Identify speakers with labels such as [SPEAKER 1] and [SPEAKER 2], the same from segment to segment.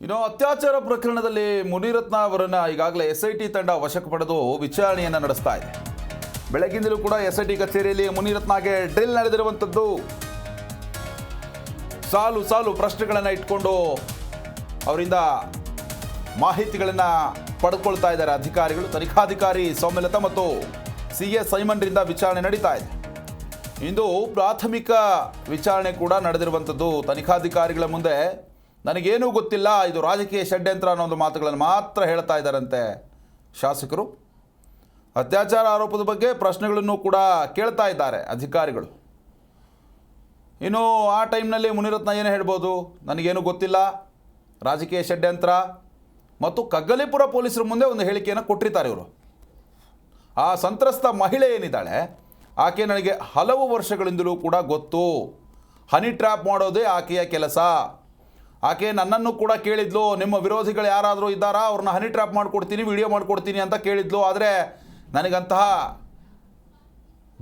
[SPEAKER 1] ಇನ್ನು ಅತ್ಯಾಚಾರ ಪ್ರಕರಣದಲ್ಲಿ ಮುನಿರತ್ನ ಅವರನ್ನ ಈಗಾಗಲೇ ಎಸ್ ಟಿ ತಂಡ ವಶಕ್ಕೆ ಪಡೆದು ವಿಚಾರಣೆಯನ್ನು ನಡೆಸ್ತಾ ಇದೆ. ಬೆಳಗ್ಗಿಂದಲೂ ಕೂಡ ಎಸ್ ಟಿ ಕಚೇರಿಯಲ್ಲಿ ಮುನಿರತ್ನಗೆ ಡ್ರಿಲ್ ನಡೆದಿರುವಂಥದ್ದು ಸಾಲು ಸಾಲು ಪ್ರಶ್ನೆಗಳನ್ನು ಇಟ್ಕೊಂಡು ಅವರಿಂದ ಮಾಹಿತಿಗಳನ್ನು ಪಡೆದುಕೊಳ್ತಾ ಇದ್ದಾರೆ ಅಧಿಕಾರಿಗಳು. ತನಿಖಾಧಿಕಾರಿ ಸೌಮ್ಯಲತಾ ಮತ್ತು ಸಿ ಎಸ್ ಸೈಮನ್ರಿಂದ ವಿಚಾರಣೆ ನಡೀತಾ ಇದೆ. ಇಂದು ಪ್ರಾಥಮಿಕ ವಿಚಾರಣೆ ಕೂಡ ನಡೆದಿರುವಂಥದ್ದು ತನಿಖಾಧಿಕಾರಿಗಳ ಮುಂದೆ ನನಗೇನೂ ಗೊತ್ತಿಲ್ಲ, ಇದು ರಾಜಕೀಯ ಷಡ್ಯಂತ್ರ ಅನ್ನೋ ಒಂದು ಮಾತುಗಳನ್ನು ಮಾತ್ರ ಹೇಳ್ತಾ ಇದ್ದಾರಂತೆ ಶಾಸಕರು. ಅತ್ಯಾಚಾರ ಆರೋಪದ ಬಗ್ಗೆ ಪ್ರಶ್ನೆಗಳನ್ನು ಕೂಡ ಕೇಳ್ತಾ ಇದ್ದಾರೆ ಅಧಿಕಾರಿಗಳು. ಇನ್ನು ಆ ಟೈಮ್ನಲ್ಲಿ ಮುನಿರತ್ನ ಏನು ಹೇಳ್ಬೋದು? ನನಗೇನು ಗೊತ್ತಿಲ್ಲ. ರಾಜಕೀಯ ಷಡ್ಯಂತ್ರ. ಮತ್ತು ಕಗ್ಗಲಿಪುರ ಪೊಲೀಸರ ಮುಂದೆ ಒಂದು ಹೇಳಿಕೆಯನ್ನು ಕೊಟ್ಟಿರ್ತಾರೆ ಇವರು. ಆ ಸಂತ್ರಸ್ತ ಮಹಿಳೆ ಏನಿದ್ದಾಳೆ? ಆಕೆ ನನಗೆ ಹಲವು ವರ್ಷಗಳಿಂದಲೂ ಕೂಡ ಗೊತ್ತು. ಹನಿ ಟ್ರ್ಯಾಪ್ ಮಾಡೋದೇ ಆಕೆಯ ಕೆಲಸ. ಆಕೆ ನನ್ನನ್ನು ಕೂಡ ಕೇಳಿದ್ಲು. ನಿಮ್ಮ ವಿರೋಧಿಗಳು ಯಾರಾದರೂ ಇದ್ದಾರಾ? ಅವ್ರನ್ನ ಹನಿ ಟ್ರ್ಯಾಪ್ ಮಾಡಿಕೊಡ್ತೀನಿ ವಿಡಿಯೋ ಮಾಡಿಕೊಡ್ತೀನಿ ಅಂತ ಕೇಳಿದ್ಲು. ಆದರೆ ನನಗಂತಹ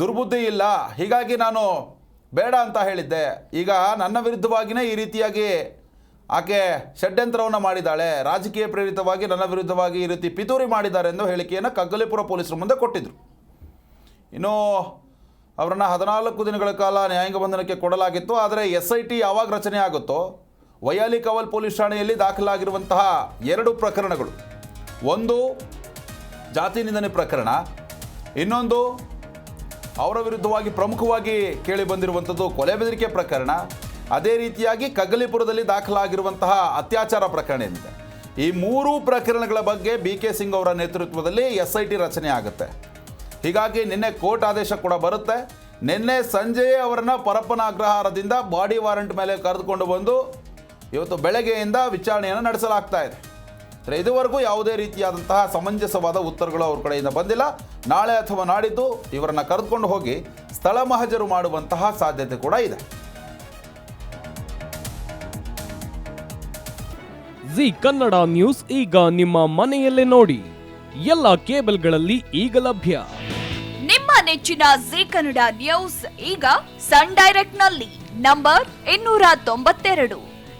[SPEAKER 1] ದುರ್ಬುದ್ಧಿ ಇಲ್ಲ. ಹೀಗಾಗಿ ನಾನು ಬೇಡ ಅಂತ ಹೇಳಿದ್ದೆ. ಈಗ ನನ್ನ ವಿರುದ್ಧವಾಗಿಯೇ ಈ ರೀತಿಯಾಗಿ ಆಕೆ ಷಡ್ಯಂತ್ರವನ್ನು ಮಾಡಿದ್ದಾಳೆ. ರಾಜಕೀಯ ಪ್ರೇರಿತವಾಗಿ ನನ್ನ ವಿರುದ್ಧವಾಗಿ ಈ ರೀತಿ ಪಿತೂರಿ ಮಾಡಿದ್ದಾರೆ ಎಂದು ಹೇಳಿಕೆಯನ್ನು ಕಗ್ಗಲಿಪುರ ಪೊಲೀಸರ ಮುಂದೆ ಕೊಟ್ಟಿದ್ದರು ಇನ್ನು ಅವರನ್ನು ಹದಿನಾಲ್ಕು ದಿನಗಳ ಕಾಲ ನ್ಯಾಯಾಂಗ ಬಂಧನಕ್ಕೆ ಕೊಡಲಾಗಿತ್ತು. ಆದರೆ ಎಸ್ ಐ ಟಿ ಯಾವಾಗ ರಚನೆ ಆಗುತ್ತೋ ವಯಾಲಿ ಕವಲ್ ಪೊಲೀಸ್ ಠಾಣೆಯಲ್ಲಿ ದಾಖಲಾಗಿರುವಂತಹ ಎರಡು ಪ್ರಕರಣಗಳು. ಒಂದು ಜಾತಿ ನಿಂದನೆ ಪ್ರಕರಣ, ಇನ್ನೊಂದು ಅವರ ವಿರುದ್ಧವಾಗಿ ಪ್ರಮುಖವಾಗಿ ಕೇಳಿ ಬಂದಿರುವಂಥದ್ದು ಕೊಲೆ ಬೆದರಿಕೆ ಪ್ರಕರಣ. ಅದೇ ರೀತಿಯಾಗಿ ಕಗ್ಗಲಿಪುರದಲ್ಲಿ ದಾಖಲಾಗಿರುವಂತಹ ಅತ್ಯಾಚಾರ ಪ್ರಕರಣ ಏನಿದೆ. ಈ ಮೂರೂ ಪ್ರಕರಣಗಳ ಬಗ್ಗೆ ಬಿ ಕೆ ಸಿಂಗ್ ಅವರ ನೇತೃತ್ವದಲ್ಲಿ ಎಸ್ ಐ ಟಿ ರಚನೆ ಆಗುತ್ತೆ. ಹೀಗಾಗಿ ನಿನ್ನೆ ಕೋರ್ಟ್ ಆದೇಶ ಕೂಡ ಬರುತ್ತೆ. ನಿನ್ನೆ ಸಂಜೆಯೇ ಅವರನ್ನು ಪರಪ್ಪನ ಅಗ್ರಹಾರದಿಂದ ಬಾಡಿ ವಾರೆಂಟ್ ಮೇಲೆ ಕರೆದುಕೊಂಡು ಬಂದು ಇವತ್ತು ಬೆಳಗ್ಗೆಯಿಂದ ವಿಚಾರಣೆಯನ್ನು ನಡೆಸಲಾಗ್ತಾ ಇದೆ. ಅಂದರೆ ಇದುವರೆಗೂ ಯಾವುದೇ ರೀತಿಯಾದಂತಹ ಸಮಂಜಸವಾದ ಉತ್ತರಗಳು ಅವ್ರ ಕಡೆಯಿಂದ ಬಂದಿಲ್ಲ. ನಾಳೆ ಅಥವಾ ನಾಡಿದ್ದು ಇವರನ್ನು ಕರೆದುಕೊಂಡು ಹೋಗಿ ಸ್ಥಳ ಮಹಜರು ಮಾಡುವಂತಹ ಸಾಧ್ಯತೆ ಕೂಡ ಇದೆ.
[SPEAKER 2] ಜಿ ಕನ್ನಡ ನ್ಯೂಸ್ ಈಗ ನಿಮ್ಮ ಮನೆಯಲ್ಲೇ ನೋಡಿ. ಎಲ್ಲ ಕೇಬಲ್ಗಳಲ್ಲಿ ಈಗ ಲಭ್ಯ.
[SPEAKER 3] ನಿಮ್ಮ ನೆಚ್ಚಿನ ಜಿ ಕನ್ನಡ ನ್ಯೂಸ್ ಈಗ ಸನ್ ಡೈರೆಕ್ಟ್ನಲ್ಲಿ ನಂಬರ್ ಇನ್ನೂರ ತೊಂಬತ್ತೆರಡು.